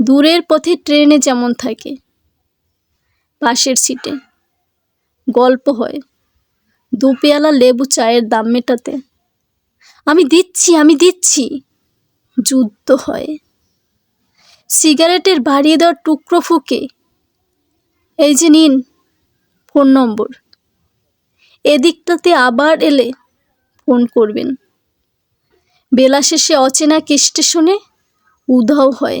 দূরের পথে ট্রেনে যেমন থাকে, পাশের সিটে। গল্প হয় দু পেয়ালা লেবু চায়ের দাম মেটাতে। আমি দিচ্ছি আমি দিচ্ছি, যুদ্ধ হয়। সিগারেটের বাড়িয়ে দেওয়ার টুকরো ফুকে। এই যে নিন, ফোন নম্বর। এদিকটাতে আবার এলে ফোন করবেন। বেলা শেষে অচেনা স্টেশনে উধাও হয়।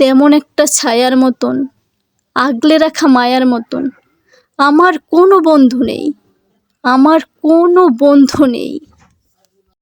তেমন একটা ছায়ার মতন, আগলে রাখা মায়ার মতন। আমার কোনো বন্ধু নেই। আমার কোনো বন্ধু নেই।